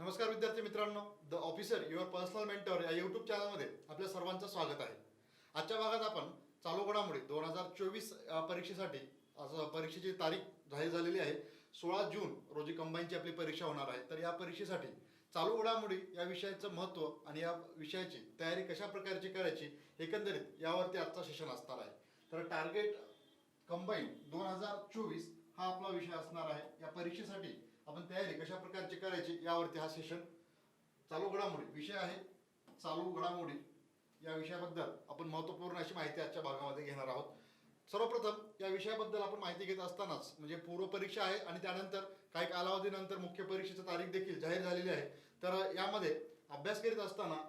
नमस्कार विद्यार्थी मित्रांनो the officer your personal mentor या यूट्यूब चॅनलमध्ये आपल्या सर्वांचं स्वागत आहे. आजच्या भागात आपण चालू घडामोडी दोन हजार चोवीस परीक्षेसाठी असं परीक्षेची तारीख जाहीर झालेली आहे. सोळा जून रोजी कंबाईनची आपली परीक्षा होणार आहे. तर या परीक्षेसाठी चालू घडामोडी या विषयाचं महत्त्व आणि या विषयाची तयारी कशा प्रकारची करायची एकंदरीत यावरती आजचा सेशन असणार आहे. तर टार्गेट कंबाईन दोन हजार चोवीस हा आपला विषय असणार आहे. या परीक्षेसाठी आपण तयारी कशा प्रकारची करायची यावरती हा सेशन चालू घडामोडी. विषय आहे चालू घडामोडी. या विषयाबद्दल आपण महत्त्वपूर्ण अशी माहिती आजच्या भागामध्ये घेणार आहोत. सर्वप्रथम या विषयाबद्दल आपण माहिती घेत असतानाच म्हणजे पूर्वपरीक्षा आहे आणि त्यानंतर काही कालावधीनंतर मुख्य परीक्षेची तारीख देखील जाहीर झालेली आहे. तर यामध्ये अभ्यास करीत असताना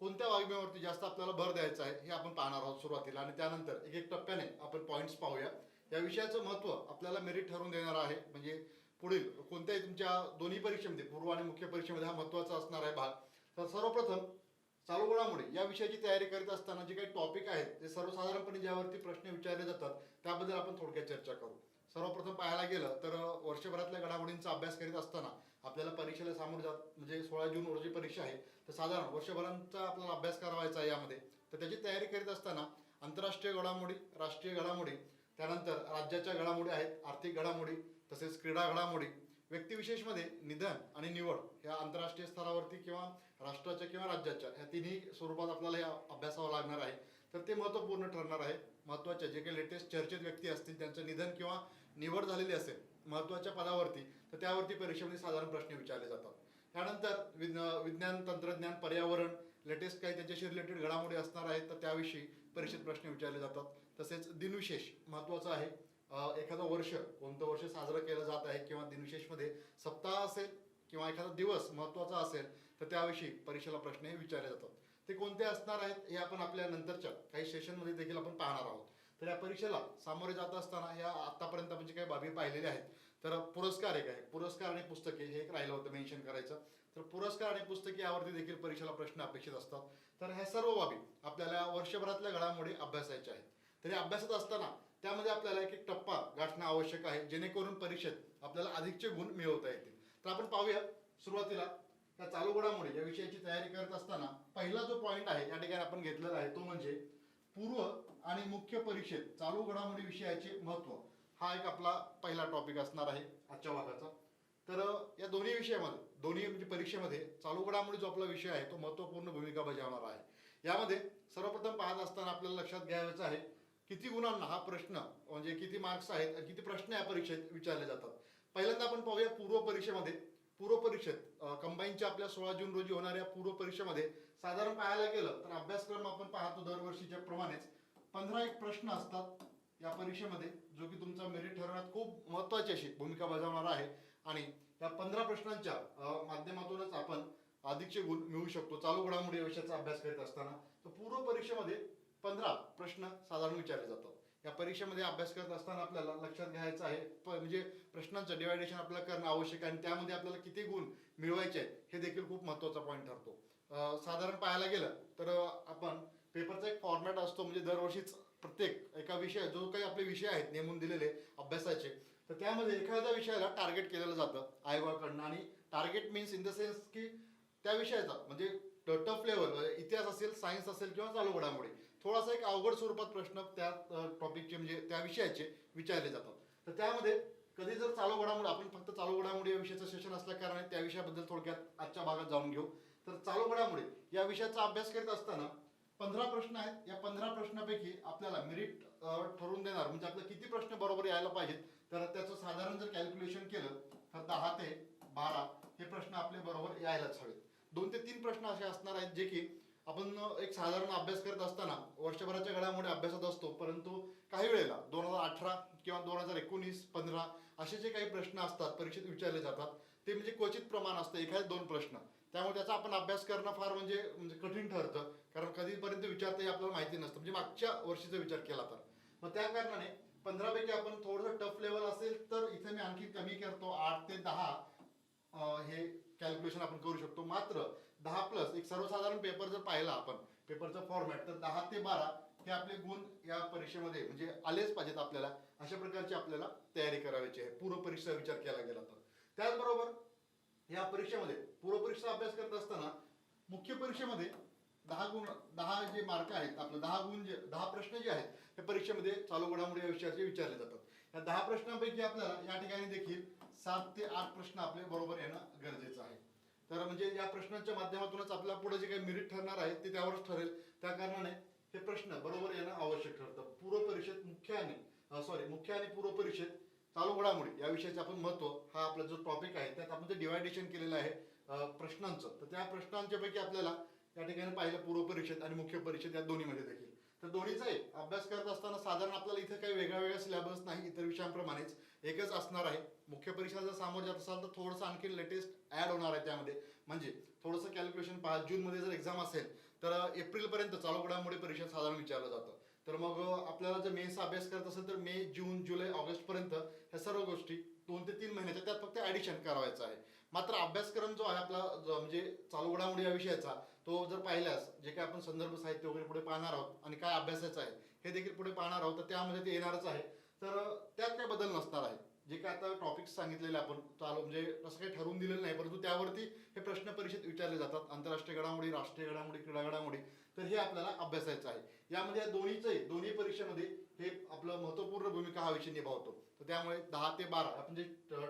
कोणत्या वागण्यावरती जास्त आपल्याला भर द्यायचा आहे हे आपण पाहणार आहोत सुरुवातीला. आणि त्यानंतर एक एक टप्प्याने आपण पॉईंट्स पाहूया. या विषयाचं महत्त्व आपल्याला मेरिट ठरवून देणार आहे. म्हणजे पुढील कोणत्याही तुमच्या दोन्ही परीक्षेमध्ये पूर्व आणि मुख्य परीक्षेमध्ये हा महत्त्वाचा असणार आहे भाग. तर सर्वप्रथम चालू घडामोडी या विषयाची तयारी करीत असताना जे काही टॉपिक आहेत ते सर्वसाधारणपणे ज्यावरती प्रश्न विचारले जातात त्याबद्दल आपण थोडक्यात चर्चा करू. सर्वप्रथम पाहायला गेलं तर वर्षभरातल्या घडामोडींचा अभ्यास करीत असताना आपल्याला परीक्षेला सामोरं जात म्हणजे सोळा जून रोजी परीक्षा आहे तर साधारण वर्षभरांचा आपल्याला अभ्यास करावायचा आहे यामध्ये. तर त्याची तयारी करीत असताना आंतरराष्ट्रीय घडामोडी राष्ट्रीय घडामोडी त्यानंतर राज्याच्या घडामोडी आहेत आर्थिक घडामोडी तसेच क्रीडा घडामोडी व्यक्तिविशेषमध्ये निधन आणि निवड ह्या आंतरराष्ट्रीय स्तरावरती किंवा राष्ट्राच्या किंवा राज्याच्या ह्या तिन्ही स्वरूपात आपल्याला या अभ्यासावं लागणार आहे. तर ते महत्त्वपूर्ण ठरणार आहे. महत्त्वाचे जे काही लेटेस्ट चर्चेत व्यक्ती असतील त्यांचं निधन किंवा निवड झालेली असेल महत्त्वाच्या पदावरती तर त्यावरती परीक्षेमध्ये साधारण प्रश्न विचारले जातात. त्यानंतर विज्ञ विज्ञान तंत्रज्ञान पर्यावरण लेटेस्ट काही त्याच्याशी रिलेटेड घडामोडी असणार आहेत तर त्याविषयी परीक्षेत प्रश्न विचारले जातात. तसेच दिनविशेष महत्त्वाचं आहे. एखादं वर्ष कोणतं वर्ष साजरं केलं जात आहे किंवा दिनविशेषमध्ये सप्ताह असेल किंवा एखादा दिवस महत्त्वाचा असेल तर त्याविषयी परीक्षेला प्रश्न हे विचारले जातात. ते कोणते असणार आहेत हे आपण आपल्या नंतरच्या काही सेशनमध्ये देखील आपण पाहणार आहोत. तर या परीक्षेला सामोरे जात असताना या आतापर्यंत म्हणजे काही बाबी पाहिलेल्या आहेत तर पुरस्कार एक आहे. पुरस्कार आणि पुस्तके हे एक राहिलं होतं मेन्शन करायचं. तर पुरस्कार आणि पुस्तके यावरती देखील परीक्षेला प्रश्न अपेक्षित असतात. तर ह्या सर्व बाबी आपल्याला वर्षभरातल्या घडामोडी अभ्यासायच्या आहेत. तरी अभ्यासात असताना त्यामध्ये आपल्याला एक एक टप्पा गाठणं आवश्यक आहे जेणेकरून परीक्षेत आपल्याला अधिकचे गुण मिळवता येतील. तर आपण पाहूया सुरुवातीला त्या चालू घडामोडी या विषयाची तयारी करत असताना पहिला जो पॉईंट आहे या ठिकाणी आपण घेतलेला आहे तो म्हणजे पूर्व आणि मुख्य परीक्षेत चालू घडामोडी विषयाचे महत्त्व हा एक आपला पहिला टॉपिक असणार आहे आजच्या भागाचा. तर या दोन्ही विषयामध्ये दोन्ही म्हणजे परीक्षेमध्ये चालू घडामोडी जो आपला विषय आहे तो महत्त्वपूर्ण भूमिका बजावणार आहे. यामध्ये सर्वप्रथम पाहत असताना आपल्याला लक्षात घ्यायचं आहे किती गुणांना हा प्रश्न म्हणजे किती मार्क्स आहेत आणि किती प्रश्न या परीक्षेत विचारले जातात. पहिल्यांदा आपण पाहूया पूर्व परीक्षेमध्ये. पूर्व परीक्षेत कंबाईनच्या आपल्या सोळा जून रोजी होणाऱ्या पूर्व परीक्षेमध्ये साधारण पाहायला गेलं तर अभ्यासक्रम आपण पाहतो दरवर्षीच्या प्रमाणेच. पंधरा एक प्रश्न असतात या परीक्षेमध्ये जो की तुमचा मेरिट ठरवण्यात खूप महत्त्वाची अशी भूमिका बजावणार आहे. आणि या पंधरा प्रश्नांच्या माध्यमातूनच आपण अधिकचे गुण मिळवू शकतो. चालू घडामोडी विषयाचा अभ्यास करीत असताना. तर पूर्व परीक्षेमध्ये पंधरा प्रश्न साधारण विचारले जातात. या परीक्षेमध्ये अभ्यास करत असताना आपल्याला लक्षात घ्यायचं आहे म्हणजे प्रश्नांचं डिवायडेशन आपल्याला करणं आवश्यक आहे आणि त्यामध्ये आपल्याला किती गुण मिळवायचे आहेत हे देखील खूप महत्त्वाचा पॉईंट ठरतो. साधारण पाहायला गेलं तर आपण पेपरचा एक फॉर्मॅट असतो म्हणजे दरवर्षीच प्रत्येक एका विषय जो काही आपले विषय आहेत नेमून दिलेले अभ्यासाचे तर त्यामध्ये एखाद्या विषयाला टार्गेट केलेलं जातं आयोगाकडनं आणि target means in the sense की त्या विषयाचा म्हणजे टफ लेवल म्हणजे इतिहास असेल सायन्स असेल किंवा चालू घडामोडी थोडासा एक अवघड स्वरूपात प्रश्न त्या टॉपिकचे म्हणजे त्या विषयाचे विचारले जातात. तर त्यामध्ये कधी जर चालू घडामोडी आपण फक्त चालू घडामोडी या विषयाचं सेशन असल्या कारणाने त्या विषयाबद्दल थोडक्यात आजच्या भागात जाऊन घेऊ. तर चालू घडामोडी या विषयाचा अभ्यास करीत असताना पंधरा प्रश्न आहेत. या पंधरा प्रश्नापैकी आपल्याला मेरिट ठरवून देणार म्हणजे आपलं किती प्रश्न बरोबर यायला पाहिजेत तर त्याचं साधारण जर कॅल्क्युलेशन केलं तर दहा ते बारा हे प्रश्न आपले बरोबर यायलाच हवेत. दोन ते तीन प्रश्न असे असणार आहेत जे की आपण एक साधारण अभ्यास करत असताना वर्षभराच्या घडामोडी अभ्यासात असतो परंतु काही वेळेला दोन हजार अठरा किंवा दोन हजार एकोणीस पंधरा असे जे काही प्रश्न असतात परीक्षेत विचारले जातात ते म्हणजे क्वचित प्रमाण असतं एखादे दोन प्रश्न. त्यामुळे त्याचा आपण अभ्यास करणं फार म्हणजे म्हणजे कठीण ठरतं कारण कधीपर्यंत विचारता हे आपल्याला माहिती नसतं. म्हणजे मागच्या वर्षीचा विचार केला तर. मग त्या कारणाने पंधरापैकी आपण थोडंसं टफ लेवल असेल तर इथे मी आणखी कमी करतो आठ ते दहा हे कॅल्क्युलेशन आपण करू शकतो. मात्र दहा प्लस एक सर्वसाधारण पेपर जर पाहिला आपण पेपरचा फॉर्मॅट तर दहा ते बारा हे आपले गुण या परीक्षेमध्ये म्हणजे आलेच पाहिजेत आपल्याला. अशा प्रकारची आपल्याला तयारी करायची आहे. पूर्व परीक्षा विचार केला गेला तर. त्याचबरोबर या परीक्षेमध्ये पूर्व परीक्षेचा अभ्यास करत असताना मुख्य परीक्षेमध्ये दहा गुण दहा जे मार्क आहेत आपलं दहा गुण जे दहा प्रश्न जे आहेत त्या परीक्षेमध्ये चालू घडामोडी या विषयाचे विचारले जातात. या दहा प्रश्नांपैकी आपल्याला या ठिकाणी देखील सात ते आठ प्रश्न आपले बरोबर येणं गरजेचं आहे. तर म्हणजे या प्रश्नांच्या माध्यमातूनच आपल्या पुढे जे काही मेरिट ठरणार आहे ते त्यावरच ठरेल. त्या कारणाने हे प्रश्न बरोबर येणं आवश्यक ठरतं. पूर्व परिषद मुख्य आणि सॉरी मुख्य आणि पूर्व परिषद चालू घडामोडी या विषयाचे आपण महत्त्व हा आपला जो टॉपिक आहे त्यात आपण ते डिवायडेशन केलेलं आहे प्रश्नांचं. तर त्या प्रश्नांच्या पैकी आपल्याला या ठिकाणी पाहिलं पूर्व परिषद आणि मुख्य परिषद या दोन्हीमध्ये देखील. तर दोन्हीचाही अभ्यास करत असताना साधारण आपल्याला इथं काही वेगळा वेगळा सिलेबस नाही इतर विषयांप्रमाणेच. एकच असणार आहे. मुख्य परीक्षा जर सामोरं जात असाल तर थोडंसं आणखी लेटेस्ट ॲड होणार आहे त्यामध्ये. म्हणजे थोडंसं कॅल्क्युलेशन पाच जूनमध्ये जर एक्झाम असेल तर एप्रिलपर्यंत चालू घडामोडी परीक्षा साधारण विचारलं जातं तर मग आपल्याला जर मेचा अभ्यास करत असेल तर मे जून जुलै ऑगस्टपर्यंत ह्या सर्व गोष्टी दोन ते तीन महिन्याच्या त्यात फक्त ॲडिशन करावायचं आहे. मात्र अभ्यासक्रम जो आहे आपला म्हणजे चालू घडामोडी या विषयाचा तो जर पाहिल्यास जे काय आपण संदर्भ साहित्य वगैरे पुढे पाहणार आहोत आणि काय अभ्यासाचं आहे हे देखील पुढे पाहणार आहोत तर त्यामध्ये ते येणारच आहे. तर त्यात काय बदल नसणार आहे. जे काय आता टॉपिक्स सांगितलेले आपण चालू म्हणजे तसं काही ठरवून दिलेलं नाही परंतु त्यावरती हे प्रश्न परिषद विचारले जातात. आंतरराष्ट्रीय घडामोडी राष्ट्रीय घडामोडी क्रीडा घडामोडी तर हे आपल्याला अभ्यासायचं आहे. यामध्ये या दोन्हीचंही दोन्ही परीक्षेमध्ये हे आपलं महत्त्वपूर्ण भूमिका हा विषय निभावतो. तर त्यामुळे दहा ते बारा आपण जे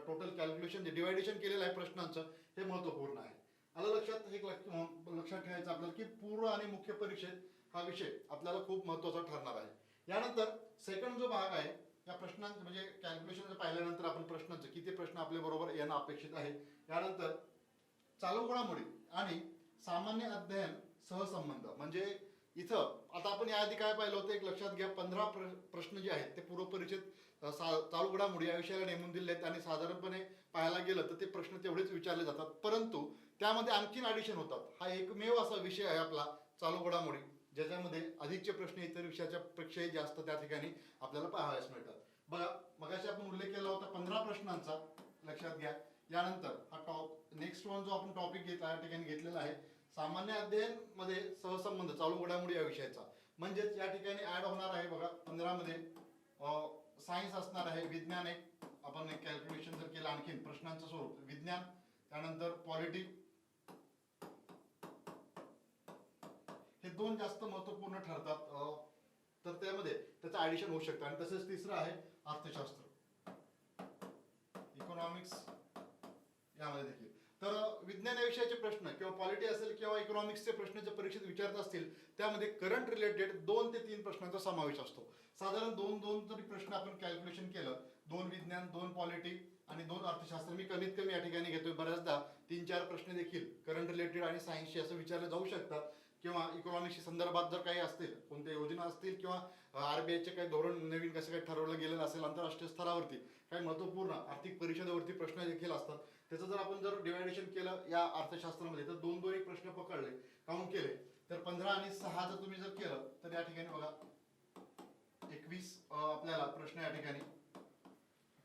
टोटल कॅल्क्युलेशन जे डिवायडेशन केलेलं आहे प्रश्नांचं हे महत्त्वपूर्ण आहे. आलं लक्षात? एक लक्ष- लक्षात ठेवायचं आपल्याला की पूर्व आणि मुख्य परीक्षेत हा विषय आपल्याला खूप महत्त्वाचा ठरणार आहे. यानंतर सेकंड जो भाग आहे या प्रश्नांचं म्हणजे कॅल्क्युलेशन पाहिल्यानंतर आपण प्रश्नांचं किती प्रश्न आपल्या बरोबर येणं अपेक्षित आहे? यानंतर चालू घडामोडी आणि सामान्य अध्ययन सहसंबंध. म्हणजे इथं आता आपण याआधी काय पाहिलं होतं? एक लक्षात घ्या पंधरा प्र प्रश्न जे आहेत ते पूर्व सा- चालू घडामोडी या विषयाला नेमून दिले आहेत आणि साधारणपणे पाहायला गेलं तर ते प्रश्न तेवढेच विचारले जातात. परंतु त्यामध्ये आणखीन ॲडिशन होतात. हा एकमेव असा विषय आहे आपला चालू घडामोडी ज्याच्यामध्ये अधिकचे प्रश्न इतर विषयाच्या पेक्षाही जास्त त्या ठिकाणी आपल्याला पाहावयास मिळतात. बघा मगाशी आपण उल्लेख केला होता पंधरा प्रश्नांचा लक्षात घ्या. यानंतर हा टॉप नेक्स्ट वन जो आपण टॉपिक घेतला या ठिकाणी घेतलेला आहे सामान्य अध्ययनमध्ये सहसंबंध चालू घडामोडी या विषयाचा. म्हणजेच या ठिकाणी ऍड होणार आहे बघा पंधरामध्ये सायन्स असणार आहे विज्ञान एक आपण एक कॅल्क्युलेशन जर केलं आणखीन प्रश्नांचं स्वरूप विज्ञान. त्यानंतर पॉलिटिक्स हे दोन जास्त महत्त्वपूर्ण ठरतात तर त्यामध्ये त्याचं ऍडिशन होऊ शकतं. आणि तसेच तिसरं आहे अर्थशास्त्र. इकॉनॉमिक्स यामध्ये देखील. तर अं, विज्ञान या विषयाचे प्रश्न किंवा पॉलिटी असेल किंवा इकॉनॉमिक्सचे प्रश्न जे परीक्षेत विचारत असतील त्यामध्ये करंट रिलेटेड दोन ते तीन प्रश्नांचा समावेश असतो. साधारण दोन दोन जरी प्रश्न आपण कॅल्क्युलेशन केलं दोन विज्ञान दोन पॉलिटी आणि दोन अर्थशास्त्र मी कमीत कमी या ठिकाणी घेतोय. बऱ्याचदा तीन चार प्रश्न देखील करंट रिलेटेड आणि सायन्सशी असं विचारले जाऊ शकतात किंवा इकॉनॉमिकशी संदर्भात जर काही असतील कोणत्या योजना असतील किंवा आरबीआयचे काही धोरण नवीन कसं काही ठरवलं गेलेलं असेल आंतरराष्ट्रीय स्तरावरती काही महत्त्वपूर्ण आर्थिक परिषदेवरती प्रश्न देखील असतात. त्याचं जर आपण जर डिवायडेशन केलं या अर्थशास्त्रामध्ये तर दोन दोन एक प्रश्न पकडले काउंट केले तर पंधरा आणि सहा जर तुम्ही जर केलं तर या ठिकाणी बघा एकवीस आपल्याला प्रश्न या ठिकाणी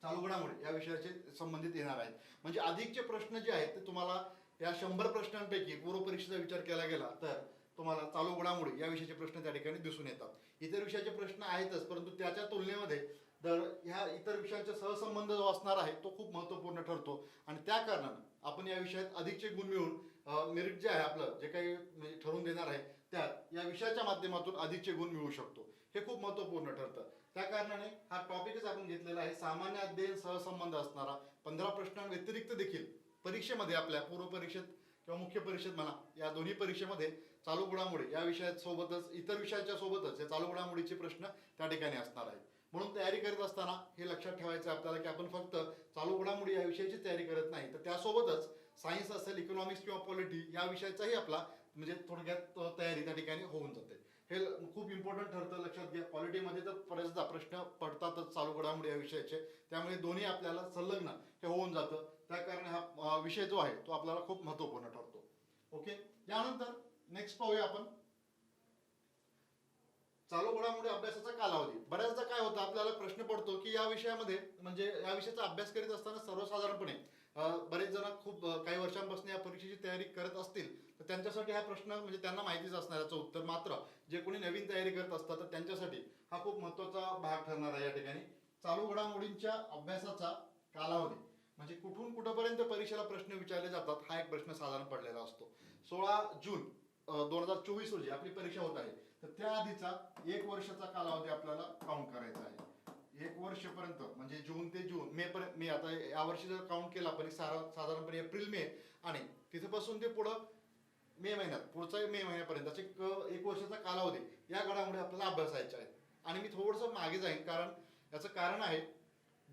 चालू घडामोडी या विषयाचे संबंधित येणार आहेत. म्हणजे अधिकचे प्रश्न जे आहेत ते तुम्हाला या शंभर प्रश्नांपैकी पूर्व परीक्षेचा विचार केला गेला तर तुम्हाला चालू घडामोडी या विषयाचे प्रश्न त्या ठिकाणी दिसून येतात. इतर विषयाचे प्रश्न आहेतच परंतु त्याच्या तुलनेमध्ये तर ह्या इतर विषयांचा सहसंबंध जो असणार आहे तो खूप महत्त्वपूर्ण ठरतो. आणि त्या कारणानं आपण या विषयात अधिकचे गुण मिळवून मेरिट जे आहे आपलं जे काही म्हणजे ठरवून देणार आहे त्यात या विषयाच्या माध्यमातून अधिकचे गुण मिळवू शकतो. हे खूप महत्त्वपूर्ण ठरतं. त्या कारणाने हा टॉपिकच आपण घेतलेला आहे सामान्य अध्ययन सहसंबंध असणारा पंधरा प्रश्नांव्यतिरिक्त देखील परीक्षेमध्ये आपल्या पूर्व परीक्षेत किंवा मुख्य परीक्षेत म्हणा या दोन्ही परीक्षेमध्ये चालू घडामोडी या विषयात सोबतच इतर विषयाच्या सोबतच या चालू घडामोडीचे प्रश्न त्या ठिकाणी असणार आहेत. म्हणून तयारी करत असताना हे लक्षात ठेवायचं आपल्याला की आपण फक्त चालू घडामोडी या विषयाची तयारी करत नाही. तर त्यासोबतच सायन्स असेल इकॉनॉमिक्स किंवा पॉलिटी या विषयाचाही आपला म्हणजे थोडक्यात तयारी त्या ठिकाणी होऊन जाते. हे खूप इम्पॉर्टंट ठरतं लक्षात घ्या. पॉलिटीमध्ये तर बरेचदा प्रश्न पडतातच चालू घडामोडी या विषयाचे. त्यामुळे दोन्ही आपल्याला संलग्न हे होऊन जातं. त्या कारण हा विषय जो आहे तो आपल्याला खूप महत्त्वपूर्ण ठरतो. ओके यानंतर नेक्स्ट पाहूया आपण. चालू घडामोडी अभ्यासाचा कालावधी. बऱ्याचदा काय होतं आपल्याला प्रश्न पडतो की या विषयामध्ये म्हणजे या विषयाचा अभ्यास करीत असताना सर्वसाधारणपणे बरेच जण खूप काही वर्षांपासून या परीक्षेची तयारी करत असतील तर त्यांच्यासाठी हा प्रश्न म्हणजे त्यांना माहितीच असणार याचं उत्तर मात्र जे कोणी नवीन तयारी करत असतात तर त्यांच्यासाठी हा खूप महत्त्वाचा भाग ठरणार आहे या ठिकाणी. चालू घडामोडींच्या अभ्यासाचा कालावधी. म्हणजे कुठून कुठपर्यंत परीक्षेला प्रश्न विचारले जातात हा एक प्रश्न साधारण पडलेला असतो. सोळा जून दोन हजार चोवीस रोजी आपली परीक्षा होत आहे. तर त्या आधीचा एक वर्षाचा कालावधी आपल्याला काउंट करायचा आहे. एक वर्षपर्यंत म्हणजे जून ते जून मे पर्यंत मे आता या वर्षी जर काउंट केला आपण सारा- साधारणपणे एप्रिल मे आणि तिथेपासून ते पुढं मे महिन्यात पुढचा मे महिन्यापर्यंत एक एक वर्षाचा कालावधी या घडामुळे आपल्याला अभ्यासायचे आहेत. आणि मी थोडंसं मागे जाईन कारण याचं कारण आहे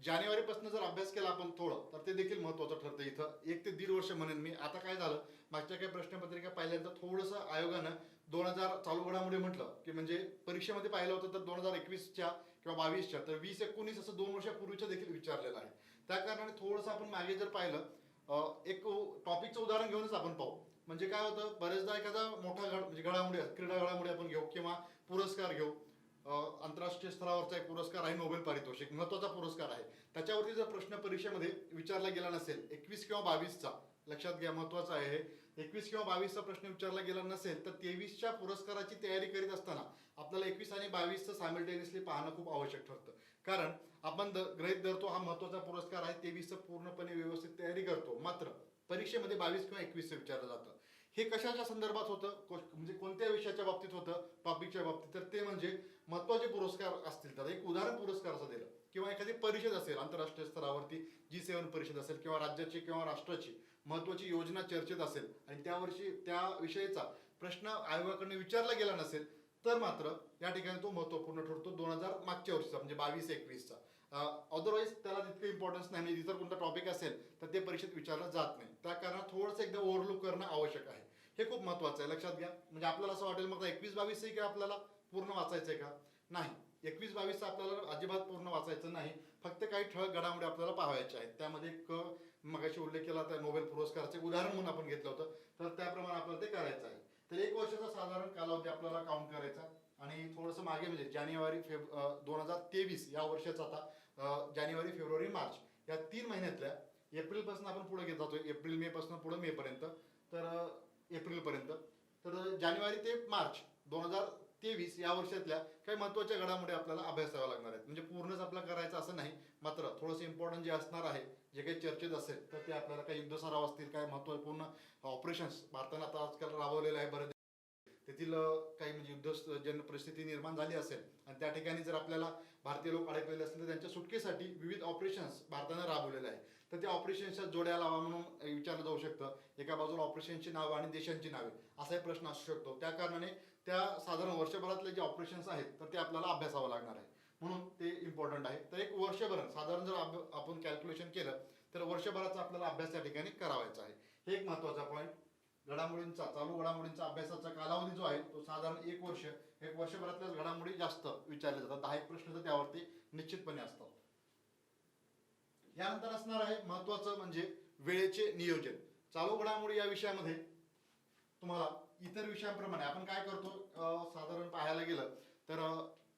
जानेवारीपासून जर अभ्यास केला आपण थोडं तर ते देखील महत्त्वाचं ठरतं. इथं एक ते दीड वर्ष म्हणेन मी. आता काय झालं मागच्या काही प्रश्नपत्रिका पाहिल्यानंतर थोडंसं आयोगानं दोन हजार चालू घडामोडी म्हटलं की म्हणजे परीक्षेमध्ये पाहिलं होतं तर दोन हजार एकवीसच्या किंवा बावीसच्या तर वीस एकोणीस असं दोन वर्षापूर्वीच्या देखील विचारलेलं आहे. त्या कारणाने थोडंसं आपण मागे जर पाहिलं एक टॉपिकचं उदाहरण घेऊनच आपण पाहू. म्हणजे काय होतं बरेचदा एखादा मोठा घड म्हणजे घडामोडी क्रीडा घडामोडी आपण घेऊ किंवा पुरस्कार घेऊ. आंतरराष्ट्रीय स्तरावरचा एक पुरस्कार आहे नोबेल पारितोषिक महत्त्वाचा पुरस्कार आहे. त्याच्यावरती जर प्रश्न परीक्षेमध्ये विचारला गेला नसेल एकवीस किंवा बावीसचा लक्षात घ्या महत्त्वाचा आहे एकवीस किंवा बावीसचा प्रश्न विचारला गेला नसेल तर तेवीसच्या पुरस्काराची तयारी करीत असताना आपल्याला एकवीस आणि बावीसचं सायमल्टेनियसली पाहणं खूप आवश्यक ठरतं. कारण आपण द ग्रहित धरतो हा महत्त्वाचा पुरस्कार आहे तेवीसचं पूर्णपणे व्यवस्थित तयारी करतो. मात्र परीक्षेमध्ये बावीस किंवा एकवीसचं विचारलं जातं. हे कशाच्या संदर्भात होतं? को- म्हणजे कोणत्या विषयाच्या बाबतीत होतं? टॉपिकच्या बाबतीत. तर ते म्हणजे महत्त्वाचे पुरस्कार असतील तर एक उदाहरण पुरस्कार असं दिलं. किंवा एखादी परिषद असेल आंतरराष्ट्रीय स्तरावरती जी सेवन परिषद असेल किंवा राज्याची किंवा राष्ट्राची महत्वाची योजना चर्चेत असेल आणि त्यावर्षी त्या विषयीचा प्रश्न आयोगाकडून विचारला गेला नसेल तर मात्र या ठिकाणी तो महत्त्वपूर्ण ठरतो दोन हजार मागच्या वर्षीचा म्हणजे बावीस एकवीसचा. अदरवाईज त्याला तितकं इम्पॉर्टन्स नाही. म्हणजे इतर कोणता टॉपिक असेल तर ते परीक्षेत विचारलं जात नाही. त्या कारणात थोडंसं एकदा ओव्हरलुक करणं आवश्यक आहे. हे खूप महत्वाचं आहे. लक्षात घ्या. म्हणजे आपल्याला असं वाटेल मग एकवीस बावीस आहे का आपल्याला पूर्ण वाचायचं आहे का? नाही. एकवीस बावीस आपल्याला अजिबात पूर्ण वाचायचं नाही. फक्त काही ठळक घडामोडी आपल्याला पाहायच्या आहेत. त्यामध्ये एक मगाशी उल्लेख केला त्या नोबेल पुरस्काराचे उदाहरण म्हणून आपण घेतलं होतं. तर त्याप्रमाणे आपल्याला ते करायचं आहे. तर एक वर्षाचा साधारण कालावधी आपल्याला काउंट करायचा. आणि थोडंसं मागे म्हणजे जानेवारी फेब दोन हजार तेवीस या वर्षाचा आता जानेवारी फेब्रुवारी मार्च या तीन महिन्यातल्या एप्रिलपासून आपण पुढे घेत जातो एप्रिल मेपासून पुढे मेपर्यंत तर एप्रिलपर्यंत तर जानेवारी ते मार्च दोन हजार तेवीस या वर्षातल्या काही महत्त्वाच्या घडामोडी आपल्याला अभ्यासाव्या लागणार आहेत. म्हणजे पूर्णच आपला करायचं असं नाही. मात्र थोडंसं इम्पॉर्टंट जे असणार आहे जे काही चर्चेत असेल तर ते आपल्याला काही युद्ध सराव असतील काय महत्त्वपूर्ण ऑपरेशन्स भारतानं आता आजकाल राबवलेलं आहे बरं तेथील काही म्हणजे युद्ध जन परिस्थिती निर्माण झाली असेल आणि त्या ठिकाणी जर आपल्याला भारतीय लोक अडकलेले असतील तर त्यांच्या सुटकेसाठी विविध ऑपरेशन्स भारतानं राबवलेले आहे तर त्या ऑपरेशन्सच्या जोड्या लावा म्हणून विचारलं जाऊ शकतं. एका बाजूला ऑपरेशनची नावं आणि देशांची नावे असाही प्रश्न असू शकतो. त्या कारणाने त्या साधारण वर्षभरातले जे ऑपरेशन्स आहेत तर ते आपल्याला अभ्यासावं लागणार आहे. म्हणून ते इम्पॉर्टंट आहे. तर एक वर्षभर साधारण जर आपण कॅल्क्युलेशन केलं तर वर्षभराचा आपल्याला अभ्यास त्या ठिकाणी करावायचा आहे. हे एक महत्त्वाचा पॉईंट घडामोडींचा चालू घडामोडींचा अभ्यासाचा कालावधी जो आहे तो साधारण एक वर्ष एक वर्षभरातल्याच घडामोडी जास्त विचारले जातात. दहा एक प्रश्न तर त्यावरती निश्चितपणे असतात. यानंतर असणार आहे महत्वाचं म्हणजे वेळेचे नियोजन. चालू घडामोडी या विषयामध्ये तुम्हाला इतर विषयांप्रमाणे आपण काय करतो साधारण पाहायला गेलं तर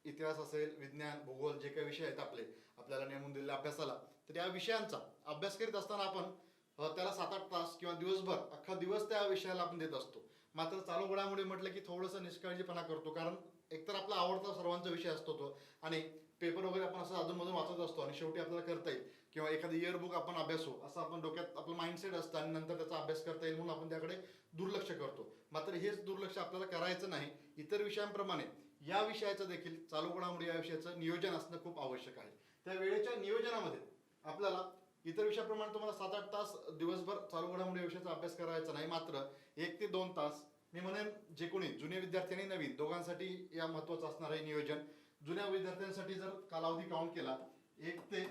इतिहास असेल विज्ञान भूगोल जे काही विषय आहेत आपले आपल्याला नेमून दिलेल्या अभ्यासाला तर या विषयांचा अभ्यास करीत असताना आपण त्याला सात आठ तास किंवा दिवसभर अख्खा दिवस त्या विषयाला आपण देत असतो. मात्र चालू घडामोडी म्हटलं की थोडंसं निष्काळजीपणा करतो. कारण एकतर आपला आवडता सर्वांचा विषय असतो तो आणि पेपर वगैरे आपण असं अधूनमधून वाचत असतो आणि शेवटी आपल्याला करता येईल. किंवा एखादं इयरबुक आपण अभ्यासू असं आपण डोक्यात आपलं माइंडसेट असतं आणि नंतर त्याचा अभ्यास करता येईल म्हणून आपण त्याकडे दुर्लक्ष करतो. मात्र हेच दुर्लक्ष आपल्याला करायचं नाही. इतर विषयांप्रमाणे या विषयाचं देखील चालू घडामोडी या विषयाचं नियोजन असणं खूप आवश्यक आहे. त्या वेळेच्या नियोजनामध्ये आपल्याला इतर विषयाप्रमाणे तुम्हाला सात आठ तास दिवसभर चालू घडामोडी विषयाचा अभ्यास करायचा नाही मात्र एक ते दोन तास. मी म्हणेन जे कोणी जुने विद्यार्थी आणि नवीन दोघांसाठी या महत्वाचं असणार आहे नियोजन. जुन्या विद्यार्थ्यांसाठी जर कालावधी काउंट केला एक ते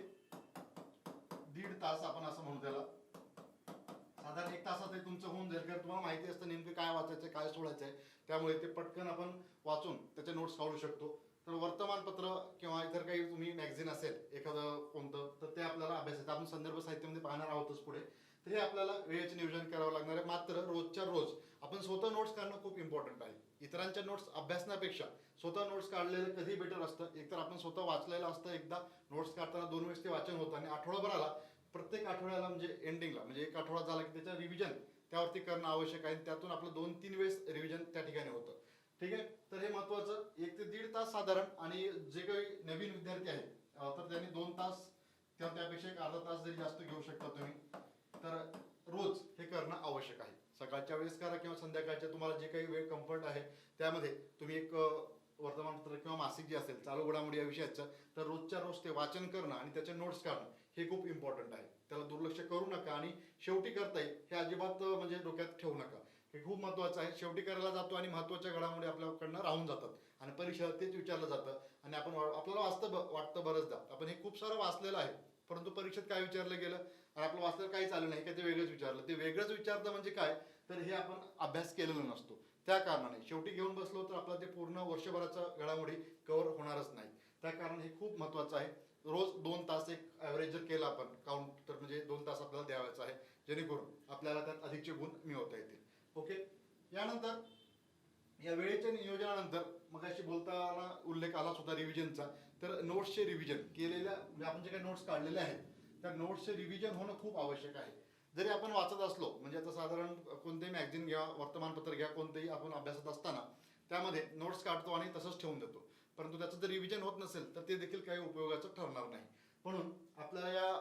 दीड तास आपण असं म्हणू त्याला. साधारण एक तासात तुमचं होऊन जाईल कारण तुम्हाला माहिती असतं नेमकं काय वाचायचं काय सोडायचं आहे त्यामुळे ते पटकन आपण वाचून त्याचे नोट्स काढू शकतो. तर वर्तमानपत्र किंवा इतर काही तुम्ही मॅगझिन असेल एखादं कोणतं तर ते आपल्याला अभ्यासाचं आपण संदर्भ साहित्यामध्ये पाहणार आहोतच पुढे. तर हे आपल्याला वेळेचे नियोजन करावं लागणार आहे. मात्र रोजच्या रोज आपण स्वतः नोट्स काढणं खूप इम्पॉर्टंट आहे. इतरांच्या नोट्स अभ्यासण्यापेक्षा स्वतः नोट्स काढलेलं कधी बेटर असतं? एकतर आपण स्वतः वाचलेलं असतं एकदा नोट्स काढताना दोन वेळेस ते वाचन होतं आणि आठवडाभराला प्रत्येक आठवड्याला म्हणजे एंडिंगला म्हणजे एक आठवडा झाला की त्याचं रिव्हिजन त्यावरती करणं आवश्यक आहे त्यातून आपलं दोन तीन वेळेस रिव्हिजन त्या ठिकाणी होतं. ठीक आहे? तर हे महत्वाचं. एक ते दीड तास साधारण आणि जे काही नवीन विद्यार्थी आहेत तर त्यांनी दोन तास किंवा त्यापेक्षा एक अर्धा तास जरी जास्त घेऊ शकता तुम्ही तर रोज हे करणं आवश्यक आहे. सकाळच्या वेळेस करा किंवा संध्याकाळच्या तुम्हाला जे काही वेळ कम्फर्ट आहे त्यामध्ये तुम्ही एक वर्तमानपत्र किंवा मासिक जे असेल चालू घडामोडी या विषयाचं तर रोजच्या रोज ते वाचन करणं आणि त्याचे नोट्स काढणं हे खूप इम्पॉर्टंट आहे. त्याला दुर्लक्ष करू नका आणि शेवटी करता येईल हे अजिबात म्हणजे डोक्यात ठेवू नका. हे खूप महत्वाचं आहे. शेवटी करायला जातो आणि महत्त्वाच्या घडामोडी आपल्याकडनं राहून जातात. आणि परीक्षा तेच विचारलं जातं. आणि आपण आपल्याला वाचतं वाटतं बरंचदा आपण हे खूप सारं वाचलेलं आहे. परंतु परीक्षेत काय विचारलं गेलं? आणि आपलं वाचलं काही चाललं नाही. काय ते वेगळंच विचारलं? ते वेगळंच विचारतं म्हणजे काय? तर हे आपण अभ्यास केलेला नसतो. त्या कारणाने. शेवटी घेऊन बसलो तर आपला ते पूर्ण वर्षभराचा घडामोडी कव्हर होणारच नाही. त्या कारण हे खूप महत्वाचं आहे. रोज दोन तास एक ॲव्हरेज जर केला आपण काउंट तर म्हणजे दोन तास आपल्याला द्यावायचा आहे. जेणेकरून आपल्याला त्यात अधिकचे गुण मिळवता येतील. ओके? यानंतर या वेळेच्या नियोजनानंतर मग अशी बोलताना उल्लेख आला होता रिव्हिजनचा तर नोट्सचे रिव्हिजन केलेल्या म्हणजे आपण जे काही नोट्स काढलेले आहेत त्या नोट्सचे रिव्हिजन होणं खूप आवश्यक आहे. जरी आपण वाचत असलो म्हणजे आता साधारण कोणतेही मॅगझिन घ्या वर्तमानपत्र घ्या कोणतेही आपण अभ्यासात असताना त्यामध्ये नोट्स काढतो आणि तसंच ठेवून देतो. परंतु त्याचं जर रिव्हिजन होत नसेल तर ते देखील काही उपयोगाचं ठरणार नाही. म्हणून आपल्या या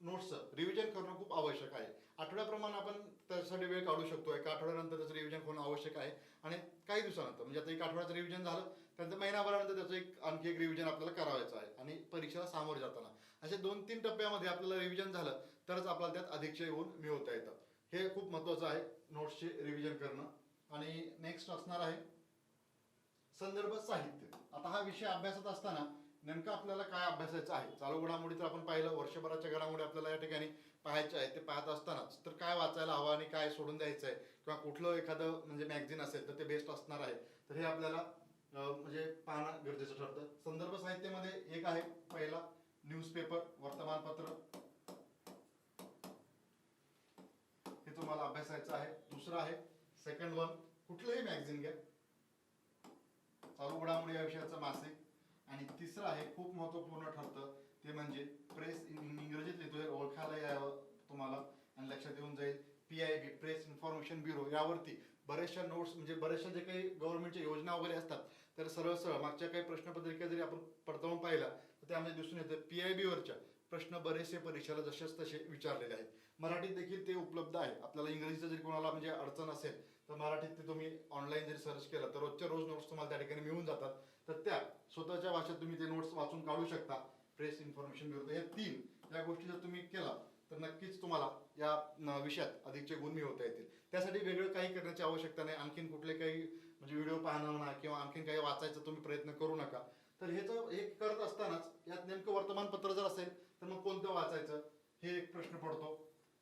नोट्सचं रिव्हिजन करणं खूप आवश्यक आहे. आठवड्याप्रमाणे आपण त्यासाठी वेळ काढू शकतो एका आठवड्यानंतर त्याचं रिव्हिजन होणं आवश्यक आहे. आणि काही दिवसानंतर म्हणजे आता एक आठवड्याचं रिव्हिजन झालं त्यानंतर महिनाभरानंतर त्याचं एक आणखी एक रिव्हिजन आपल्याला करावायचं आहे. आणि परीक्षेला सामोरे जाताना. असे दोन तीन टप्प्यामध्ये आपल्याला रिव्हिजन झालं तरच आपल्याला त्यात अधिकचे येऊन मिळवता येतं. हे खूप महत्त्वाचं आहे नोट्सचे रिव्हिजन करणं. आणि नेक्स्ट असणार आहे संदर्भ साहित्य. आता हा विषय अभ्यासात असताना नेमकं आपल्याला काय अभ्यासायचं आहे? चालू घडामोडी तर आपण पाहिलं वर्षभराच्या घडामोडी आपल्याला या ठिकाणी पाहायच्या आहेत ते पाहत असतानाच. तर काय वाचायला हवं आणि काय सोडून द्यायचं आहे? किंवा कुठलं एखादं म्हणजे मॅगझिन असेल तर ते बेस्ट असणार आहे. तर हे आपल्याला म्हणजे पाहणं गरजेचं ठरतं. संदर्भ साहित्यामध्ये एक आहे पहिला न्यूजपेपर वर्तमानपत्र. हे तुम्हाला अभ्यासायचं आहे. दुसरं आहे सेकंड वन कुठलंही मॅगझिन घ्या. चालू घडामोडी या विषयाचं मासिक. आणि तिसरं आहे खूप महत्त्वपूर्ण ठरतं ते म्हणजे प्रेस इंग्रजीत इंग्रजीत लिहितोय ओळखायला यावं तुम्हाला आणि लक्षात येऊन जाईल. P I B press information bureau यावरती बऱ्याचशा नोट्स म्हणजे बऱ्याचशा जे काही गव्हर्नमेंटच्या योजना वगैरे असतात तर सरळ सरळ मागच्या काही प्रश्नपत्रिका जरी आपण पडताळून पाहिला तर त्यामध्ये दिसून येतं पी आय बीवरच्या प्रश्न बरेचसे परीक्षेला जसेच तसे विचारलेले आहेत. मराठीत देखील ते उपलब्ध आहे आपल्याला इंग्रजीचं जरी कोणाला म्हणजे अडचण असेल तर मराठीत ते तुम्ही ऑनलाईन जरी सर्च केलं तर रोजच्या रोज नोट्स तुम्हाला त्या ठिकाणी मिळून जातात. तर त्या स्वतःच्या भाषेत तुम्ही ते नोट्स वाचून काढू शकता. प्रेस इन्फॉर्मेशन ब्युरो हे तीन या गोष्टी जर तुम्ही केला तर नक्कीच तुम्हाला या विषयात अधिकचे गुण मिळवता येतील. त्यासाठी वेगळं काही करण्याची आवश्यकता नाही. आणखीन कुठले काही म्हणजे व्हिडिओ पाहणं म्हणा किंवा आणखीन काही वाचायचा तुम्ही प्रयत्न करू नका. तर हे तर हे करत असतानाच यात नेमकं वर्तमानपत्र जर असेल तर मग कोणतं वाचायचं? हे एक प्रश्न पडतो.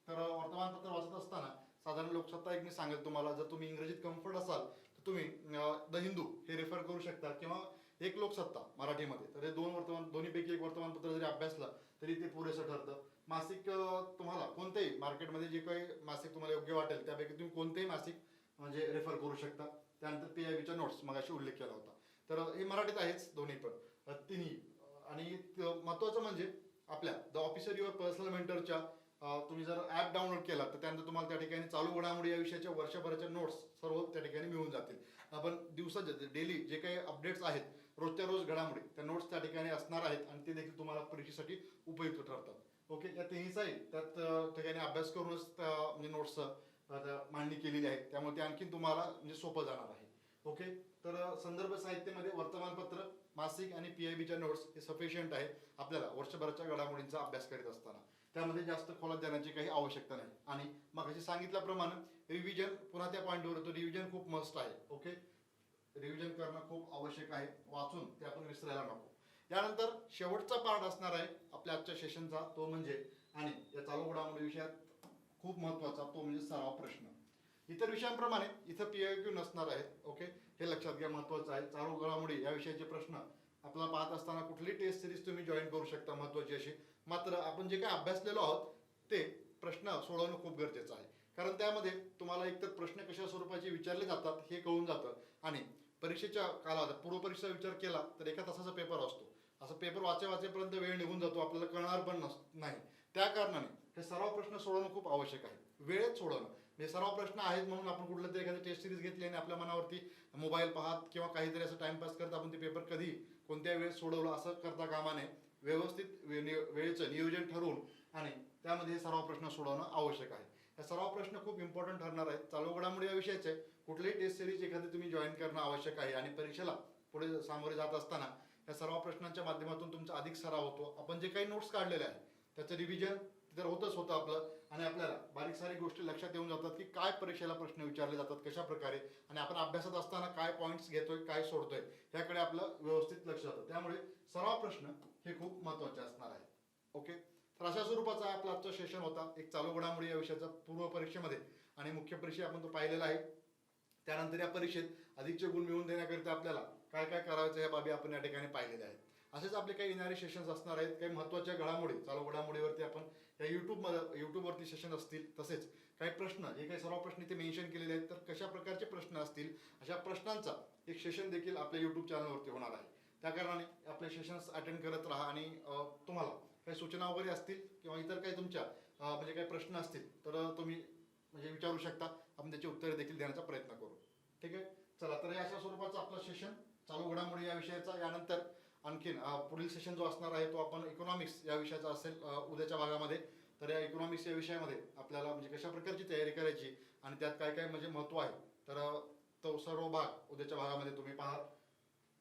तर वर्तमानपत्र वाचत असताना साधारण लोकसत्ता एक मी सांगेल तुम्हाला. जर तुम्ही इंग्रजीत कम्फर्ट असाल तर तुम्ही द हिंदू हे रेफर करू शकता किंवा एक लोकसत्ता मराठीमध्ये. तर हे दोन वर्तमान दोन्हीपैकी एक वर्तमानपत्र जरी अभ्यासलं तरी ते पुरेसं ठरतं. मासिक तुम्हाला कोणतेही मार्केटमध्ये जे काही मासिक तुम्हाला योग्य वाटेल त्यापैकी तुम्ही कोणतेही मासिक म्हणजे रेफर करू शकता. त्यानंतर पी आय बीच्या नोट्स मगाशी उल्लेख केला होता. तर हे मराठीत आहेच दोन्ही पण. तिन्ही. आणि महत्त्वाचं म्हणजे आपल्या द ऑफिसर युअर पर्सनल मेंटरच्या तुम्ही जर ॲप डाउनलोड केला तर त्यानंतर तुम्हाला त्या ठिकाणी चालू घडामोडी या विषयाच्या वर्षभराच्या नोट्स सर्व त्या ठिकाणी मिळून जातील. आपण दिवसाचे डेली जे काही अपडेट्स आहेत रोजच्या रोज घडामोडी त्या नोट्स त्या ठिकाणी असणार आहेत आणि ते देखील तुम्हाला परीक्षेसाठी उपयुक्त ठरतात. ओके या तेही आहे त्यात ठिकाणी अभ्यास करूनच त्या म्हणजे नोट्स मांडणी केलेली आहे त्यामुळे ते आणखीन तुम्हाला म्हणजे सोपं जाणार आहे. ओके तर संदर्भ साहित्यामध्ये वर्तमानपत्र मासिक आणि पी आय बीच्या नोट्स हे सफिशियंट आहे आपल्याला वर्षभराच्या घडामोडींचा अभ्यास करीत असताना. त्यामध्ये जास्त खोलात देण्याची काही आवश्यकता नाही. आणि मग सांगितल्याप्रमाणे रिव्हिजन पुन्हा त्या पॉईंटवर येतो रिव्हिजन खूप मस्त आहे. ओके रिव्हिजन करणं खूप आवश्यक आहे. वाचून ते आपण विसरायला नको. यानंतर शेवटचा पार्ट असणार आहे आपल्या आजच्या सेशनचा तो म्हणजे आणि या चालू घडामोडी विषयात खूप महत्त्वाचा तो म्हणजे सराव प्रश्न. इतर विषयांप्रमाणे इथं पी आय क्यू नसणार आहेत ओके हे लक्षात घ्या महत्वाचं आहे. चालू घडामोडी या विषयाचे प्रश्न आपला पाहत असताना कुठली टेस्ट सिरीज तुम्ही जॉईन करू शकता महत्वाची अशी. मात्र आपण जे काय अभ्यासलेलो आहोत ते प्रश्न सोडवणं खूप गरजेचं आहे. कारण त्यामध्ये तुम्हाला एकतर प्रश्न कशा स्वरूपाचे विचारले जातात हे कळून जातं. आणि परीक्षेच्या कालावधीत पूर्वपरीक्षेचा विचार केला तर एका तासाचा पेपर असतो. असं पेपर वाचे वाचेपर्यंत वेळ निघून जातो आपल्याला कळणार पण नस नाही. त्या कारणाने हे सराव प्रश्न सोडवणं खूप आवश्यक आहे. वेळेत सोडवणं. म्हणजे सराव प्रश्न आहेत म्हणून आपण कुठलं तरी एखादी टेस्ट सिरीज घेतली आणि आपल्या मनावरती मोबाईल पाहत किंवा काहीतरी असं टाइमपास करत आपण ते पेपर कधी कोणत्या वेळेस सोडवलं असं करता कामा नये व्यवस्थित वेळेचं नियोजन ठरवून आणि त्यामध्ये हे सराव प्रश्न सोडवणं आवश्यक आहे. हे सराव प्रश्न खूप इम्पॉर्टंट ठरणार आहेत. चालू घडामोडी या विषयाचे कुठलेही टेस्ट सिरीज एखादी तुम्ही जॉईन करणं आवश्यक आहे आणि परीक्षेला पुढे सामोरे जात असताना या सर्व प्रश्नांच्या माध्यमातून तुमचा अधिक सराव होतो. आपण जे काही नोट्स काढलेले आहे त्याचं रिव्हिजन तर होतच होतं आपलं आणि आपल्याला बारीक सारी गोष्टी लक्षात येऊन जातात की काय परीक्षेला प्रश्न विचारले जातात कशा प्रकारे आणि आपण अभ्यासात असताना काय पॉईंट्स घेतोय काय सोडतोय ह्याकडे आपलं व्यवस्थित लक्ष जातं. त्यामुळे सराव प्रश्न हे खूप महत्त्वाचे असणार आहे ओके तर अशा स्वरूपाचा आपला आजचा सेशन होता. एक चालू घडामोडी या विषयाचा पूर्व परीक्षेमध्ये आणि मुख्य परीक्षा आपण तो पाहिलेला आहे. त्यानंतर या परीक्षेत अधिकचे गुण मिळवून देण्याकरिता आपल्याला काय काय करायचं या बाबी आपण या ठिकाणी पाहिलेल्या आहेत. असेच आपले काही येणारे सेशन्स असणार आहेत. काही महत्त्वाच्या घडामोडी चालू घडामोडीवरती आपण या यूट्यूबमध्ये यूट्यूबवरती सेशन असतील तसेच काही प्रश्न जे काही सर्व प्रश्न इथे मेन्शन केलेले आहेत तर कशा प्रकारचे प्रश्न असतील अशा प्रश्नांचा एक सेशन देखील आपल्या यूट्यूब चॅनलवरती होणार आहे. त्या कारणाने आपले सेशन्स अटेंड करत राहा आणि तुम्हाला काही सूचना वगैरे असतील किंवा इतर काही तुमच्या म्हणजे काही प्रश्न असतील तर तुम्ही म्हणजे विचारू शकता. आपण त्याची उत्तरे देखील देण्याचा प्रयत्न करू. ठीक आहे? चला तर या अशा स्वरूपाचं आपलं सेशन चालू. घडामोडी या विषयाचा. यानंतर आणखीन पुढील सेशन जो असणार आहे तो आपण इकॉनॉमिक्स या विषयाचा असेल उद्याच्या भागामध्ये. तर या इकॉनॉमिक्स या विषयामध्ये आपल्याला म्हणजे कशा प्रकारची तयारी करायची आणि त्यात काय काय म्हणजे महत्त्व आहे तर तो सर्व भाग उद्याच्या भागामध्ये तुम्ही पहा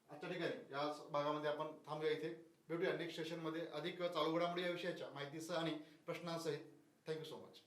आजच्या ठिकाणी या भागामध्ये आपण थांबूया इथे. भेटूया. नेक्स्ट सेशनमध्ये अधिक चालू घडामोडी या विषयाच्या माहितीसह आणि प्रश्नांसहित. Thank you so much